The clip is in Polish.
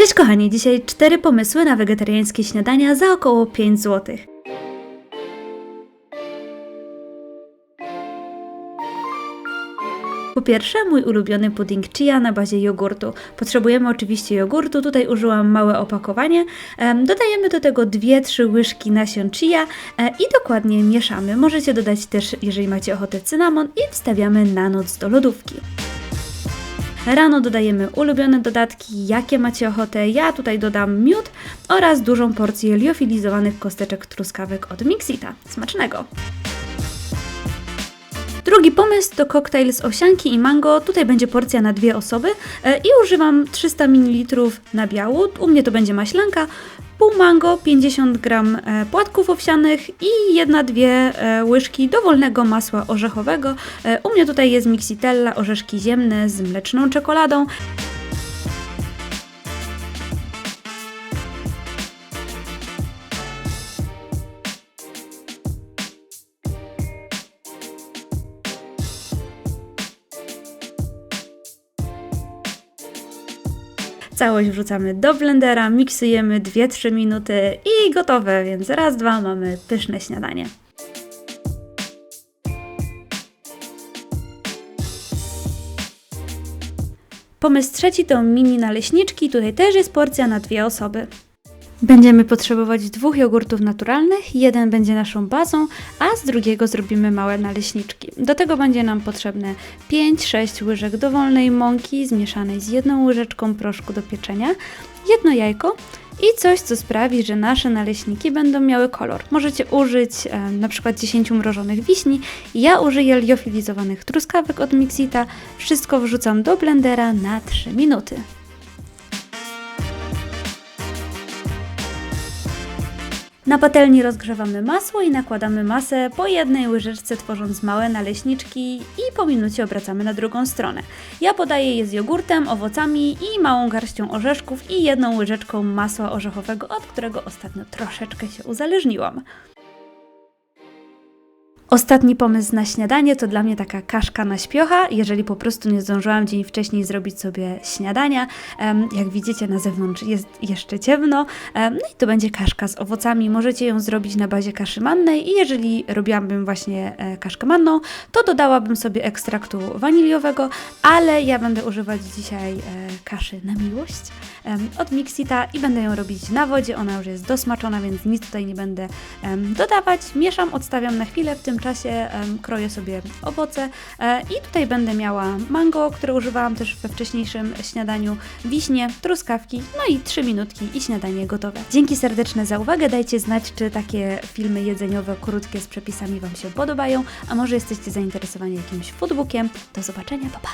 Cześć kochani, dzisiaj cztery pomysły na wegetariańskie śniadania za około 5 zł. Po pierwsze, mój ulubiony pudding chia na bazie jogurtu. Potrzebujemy oczywiście jogurtu, tutaj użyłam małe opakowanie. Em, Dodajemy do tego 2-3 łyżki nasion chia e, i dokładnie mieszamy. Możecie dodać też, jeżeli macie ochotę, cynamon i wstawiamy na noc do lodówki. Rano dodajemy ulubione dodatki, jakie macie ochotę. Ja tutaj dodam miód oraz dużą porcję liofilizowanych kosteczek truskawek od Mixita. Smacznego! Drugi pomysł to koktajl z owsianki i mango. Tutaj będzie porcja na dwie osoby e, i używam 300 ml nabiału. U mnie to będzie maślanka, pół mango, 50 gram e, płatków owsianych i jedna-dwie e, łyżki dowolnego masła orzechowego. U mnie tutaj jest mixitella, orzeszki ziemne z mleczną czekoladą. Całość wrzucamy do blendera, miksujemy 2-3 minuty i gotowe, więc raz, dwa mamy pyszne śniadanie. Pomysł trzeci to mini naleśniczki, tutaj też jest porcja na dwie osoby. Będziemy potrzebować dwóch jogurtów naturalnych, jeden będzie naszą bazą, a z drugiego zrobimy małe naleśniczki. Do tego będzie nam potrzebne 5-6 łyżek dowolnej mąki zmieszanej z jedną łyżeczką proszku do pieczenia, jedno jajko i coś, co sprawi, że nasze naleśniki będą miały kolor. Możecie użyć e, na przykład 10 mrożonych wiśni, ja użyję liofilizowanych truskawek od Mixita, wszystko wrzucam do blendera na 3 minuty. Na patelni rozgrzewamy masło i nakładamy masę po jednej łyżeczce, tworząc małe naleśniczki i po minucie obracamy na drugą stronę. Ja podaję je z jogurtem, owocami i małą garścią orzeszków i jedną łyżeczką masła orzechowego, od którego ostatnio troszeczkę się uzależniłam. Ostatni pomysł na śniadanie to dla mnie taka kaszka na śpiocha. Jeżeli po prostu nie zdążyłam dzień wcześniej zrobić sobie śniadania, jak widzicie na zewnątrz jest jeszcze ciemno, em, no i to będzie kaszka z owocami. Możecie ją zrobić na bazie kaszy mannej i jeżeli robiłabym właśnie e, kaszkę manną, to dodałabym sobie ekstraktu waniliowego, ale ja będę używać dzisiaj e, kaszy na miłość od Mixita i będę ją robić na wodzie. Ona już jest dosmaczona, więc nic tutaj nie będę dodawać. Mieszam, odstawiam na chwilę, w tym czasie kroję sobie owoce e, i tutaj będę miała mango, które używałam też we wcześniejszym śniadaniu, wiśnie, truskawki, no i 3 minutki i śniadanie gotowe. Dzięki serdeczne za uwagę, dajcie znać, czy takie filmy jedzeniowe, krótkie z przepisami Wam się podobają, a może jesteście zainteresowani jakimś foodbookiem. Do zobaczenia, pa pa!